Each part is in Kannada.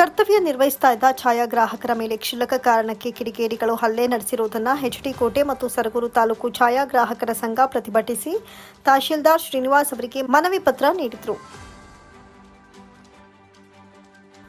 ಕರ್ತವ್ಯ ನಿರ್ವಹಿಸ್ತಾ ಇದ್ದ ಛಾಯಾಗ್ರಾಹಕರ ಮೇಲೆ ಕ್ಷುಲ್ಲಕ ಕಾರಣಕ್ಕೆ ಕಿಡಿಗೇಡಿಗಳು ಹಲ್ಲೆ ನಡೆಸಿರುವುದನ್ನು ಹೆಚ್ಡಿ ಕೋಟೆ ಮತ್ತು ಸರಗೂರು ತಾಲೂಕು ಛಾಯಾಗ್ರಾಹಕರ ಸಂಘ ಪ್ರತಿಭಟಿಸಿ ತಹಶೀಲ್ದಾರ್ ಶ್ರೀನಿವಾಸ್ ಅವರಿಗೆ ಮನವಿ ಪತ್ರ ನೀಡಿದರು.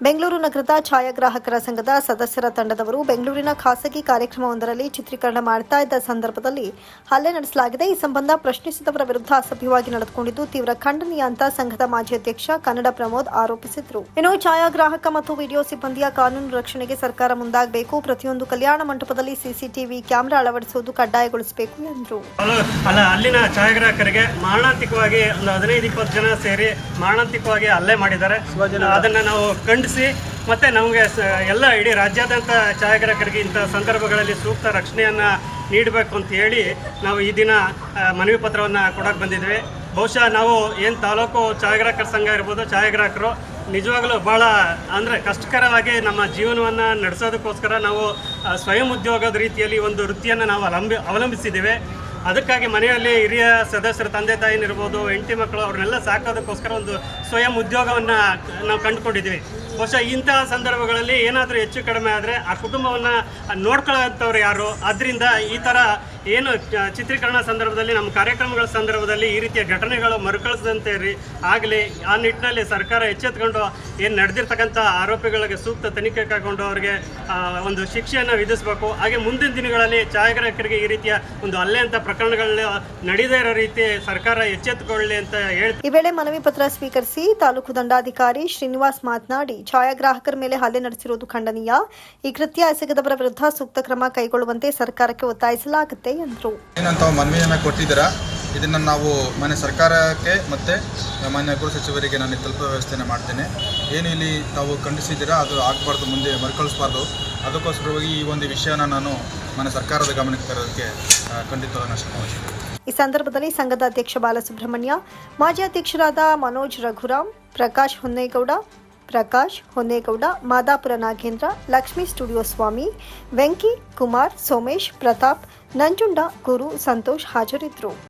ಬೆಂಗಳೂರು ನಗರದ ಛಾಯಾಗ್ರಾಹಕರ ಸಂಘದ ಸದಸ್ಯರ ತಂಡದವರು ಬೆಂಗಳೂರಿನ ಖಾಸಗಿ ಕಾರ್ಯಕ್ರಮವೊಂದರಲ್ಲಿ ಚಿತ್ರೀಕರಣ ಮಾಡ್ತಾ ಇದ್ದ ಸಂದರ್ಭದಲ್ಲಿ ಹಲ್ಲೆ ನಡೆಸಲಾಗಿದೆ. ಈ ಸಂಬಂಧ ಪ್ರಶ್ನಿಸಿದವರ ವಿರುದ್ಧ ಅಸಭ್ಯವಾಗಿ ನಡೆದುಕೊಂಡಿದ್ದು ತೀವ್ರ ಖಂಡನೀಯ ಅಂತ ಸಂಘದ ಮಾಜಿ ಅಧ್ಯಕ್ಷ ಕನ್ನಡ ಪ್ರಮೋದ್ ಆರೋಪಿಸಿದ್ರು. ಇನ್ನು ಛಾಯಾಗ್ರಾಹಕ ಮತ್ತು ವಿಡಿಯೋ ಸಿಬ್ಬಂದಿಯ ಕಾನೂನು ರಕ್ಷಣೆಗೆ ಸರ್ಕಾರ ಮುಂದಾಗಬೇಕು. ಪ್ರತಿಯೊಂದು ಕಲ್ಯಾಣ ಮಂಟಪದಲ್ಲಿ ಸಿಸಿಟಿವಿ ಕ್ಯಾಮೆರಾ ಅಳವಡಿಸುವುದು ಕಡ್ಡಾಯಗೊಳಿಸಬೇಕು ಎಂದರು. ಅಲ್ಲ ಅಲ್ಲ ಅಲ್ಲಿನ ಛಾಯಾಗ್ರಾಹಕರಿಗೆ ಮಾರಣಾಂತಿಕವಾಗಿ ಒಂದು ಹದಿನೈದು ಇಪ್ಪತ್ತು ಜನ ಸೇರಿ ಮಾರಣಾಂತಿಕವಾಗಿ ಹಲ್ಲೆ ಮಾಡಿದ್ದಾರೆ. ಅದನ್ನು ನಾವು ಖಂಡಿಸಿ ಮತ್ತೆ ನಮಗೆ ಸ- ಎಲ್ಲ ಇಡೀ ರಾಜ್ಯಾದ್ಯಂತ ಛಾಯಾಗ್ರಾಹಕರಿಗೆ ಇಂಥ ಸಂದರ್ಭಗಳಲ್ಲಿ ಸೂಕ್ತ ರಕ್ಷಣೆಯನ್ನು ನೀಡಬೇಕು ಅಂತ ಹೇಳಿ ನಾವು ಈ ದಿನ ಮನವಿ ಪತ್ರವನ್ನು ಕೊಡೋಕೆ ಬಂದಿದ್ವಿ. ಬಹುಶಃ ನಾವು ಏನು ತಾಲೂಕು ಛಾಯಾಗ್ರಾಹಕರ ಸಂಘ ಇರ್ಬೋದು, ಛಾಯಾಗ್ರಾಹಕರು ನಿಜವಾಗಲೂ ಭಾಳ ಅಂದರೆ ಕಷ್ಟಕರವಾಗಿ ನಮ್ಮ ಜೀವನವನ್ನು ನಡೆಸೋದಕ್ಕೋಸ್ಕರ ನಾವು ಸ್ವಯಂ ಉದ್ಯೋಗದ ರೀತಿಯಲ್ಲಿ ಒಂದು ವೃತ್ತಿಯನ್ನು ನಾವು ಅವಲಂಬಿ ಅವಲಂಬಿಸಿದ್ದೇವೆ ಅದಕ್ಕಾಗಿ ಮನೆಯಲ್ಲಿ ಹಿರಿಯ ಸದಸ್ಯರ, ತಂದೆ ತಾಯಿನಿರ್ಬೋದು ಹೆಂಡತಿ ಮಕ್ಕಳು, ಅವ್ರನ್ನೆಲ್ಲ ಸಾಕೋದಕ್ಕೋಸ್ಕರ ಒಂದು ಸ್ವಯಂ ಉದ್ಯೋಗವನ್ನು ನಾವು ಕಂಡುಕೊಂಡಿದ್ದೀವಿ. ಬಹುಶಃ ಇಂತಹ ಸಂದರ್ಭಗಳಲ್ಲಿ ಏನಾದರೂ ಹೆಚ್ಚು ಕಡಿಮೆ ಆದರೆ ಆ ಕುಟುಂಬವನ್ನು ನೋಡ್ಕೊಳ್ಳೋಂಥವ್ರು ಯಾರು? ಅದರಿಂದ ಈ ಥರ ಏನು ಚಿತ್ರೀಕರಣ ಸಂದರ್ಭದಲ್ಲಿ, ನಮ್ಮ ಕಾರ್ಯಕ್ರಮಗಳ ಸಂದರ್ಭದಲ್ಲಿ ಈ ರೀತಿಯ ಘಟನೆಗಳು ಮರುಕಳಿಸದಂತೆ ರೀ, ಆಗಲಿ, ಆ ನಿಟ್ಟಿನಲ್ಲಿ ಸರ್ಕಾರ ಎಚ್ಚೆತ್ಕೊಂಡು ಏನು ನಡೆದಿರ್ತಕ್ಕಂಥ ಆರೋಪಿಗಳಿಗೆ ಸೂಕ್ತ ತನಿಖೆ ಕೈಗೊಂಡು ಅವರಿಗೆ ಒಂದು ಶಿಕ್ಷೆಯನ್ನು ವಿಧಿಸಬೇಕು. ಹಾಗೆ ಮುಂದಿನ ದಿನಗಳಲ್ಲಿ ಛಾಯಾಗ್ರಾಹಕರಿಗೆ ಈ ರೀತಿಯ ಒಂದು ಅಲ್ಲೇ ಅಂತ ಪ್ರಕರಣಗಳು ನಡೆದೇ ಇರೋ ರೀತಿ ಸರ್ಕಾರ ಎಚ್ಚೆತ್ತುಕೊಳ್ಳಿ ಅಂತ ಹೇಳಿ ಈ ವೇಳೆ ಮನವಿ ಪತ್ರ ಸ್ವೀಕರಿಸಿ ತಾಲೂಕು ದಂಡಾಧಿಕಾರಿ ಶ್ರೀನಿವಾಸ್ ಮಾತನಾಡಿ, ಛಾಯಾಗ್ರಾಹಕರ ಮೇಲೆ ಹಲ್ಲೆ ನಡೆಸಿರುವುದು ಖಂಡನೀಯ. ಈ ಕೃತ್ಯ ಎಸಗದವರ ವಿರುದ್ಧ ಸೂಕ್ತ ಕ್ರಮ ಕೈಗೊಳ್ಳುವಂತೆ ಸರ್ಕಾರಕ್ಕೆ ಒತ್ತಾಯಿಸಲಾಗುತ್ತೆ. ಎಂದರು ಏನಂತ ಮನವಿಯನ್ನು ಕೊಟ್ಟಿದ್ದೀರಾ? ಇದನ್ನು ನಾವು ಮಾನ್ಯ ಸರ್ಕಾರಕ್ಕೆ ಮತ್ತು ಮಾನ್ಯ ಗೃಹ ಸಚಿವರಿಗೆ ನಾನು ತಲುಪುವ ವ್ಯವಸ್ಥೆಯನ್ನು ಮಾಡ್ತೇನೆ. ಏನು ಇಲ್ಲಿ ತಾವು ಖಂಡಿಸಿದ್ದೀರಾ? ಅದು ಆಗಬಾರ್ದು ಮುಂದೆ ಮರುಕಳಿಸಬಾರ್ದು. ಅದಕ್ಕೋಸ್ಕರವಾಗಿ ಈ ಒಂದು ವಿಷಯನ ನಾನು ಮಾನ್ಯ ಸರ್ಕಾರದ ಗಮನಕ್ಕೆ ತರೋದಕ್ಕೆ ಖಂಡಿತ ಖಂಡಿತವಾಗಿ ಶ್ರಮವಹಿಸ್ತೀನಿ ಈ ಸಂದರ್ಭದಲ್ಲಿ ಸಂಘದ ಅಧ್ಯಕ್ಷ ಬಾಲಸುಬ್ರಹ್ಮಣ್ಯ ಮಾಜಿ ಅಧ್ಯಕ್ಷರಾದ ಮನೋಜ್ ರಘುರಾಮ್ ಪ್ರಕಾಶ್ ಹೊನ್ನೇಗೌಡ ಪ್ರಕಾಶ್ ಹೊನ್ನೇಗೌಡ, ಮಾದಾಪುರ ನಾಗೇಂದ್ರ, ಲಕ್ಷ್ಮೀ ಸ್ಟುಡಿಯೋ ಸ್ವಾಮಿ, ವೆಂಕಿ ಕುಮಾರ್, ಸೋಮೇಶ್ ಪ್ರತಾಪ್, ನಂಜುಂಡ ಗುರು ಸಂತೋಷ್ ಹಾಜರಿದ್ದರು.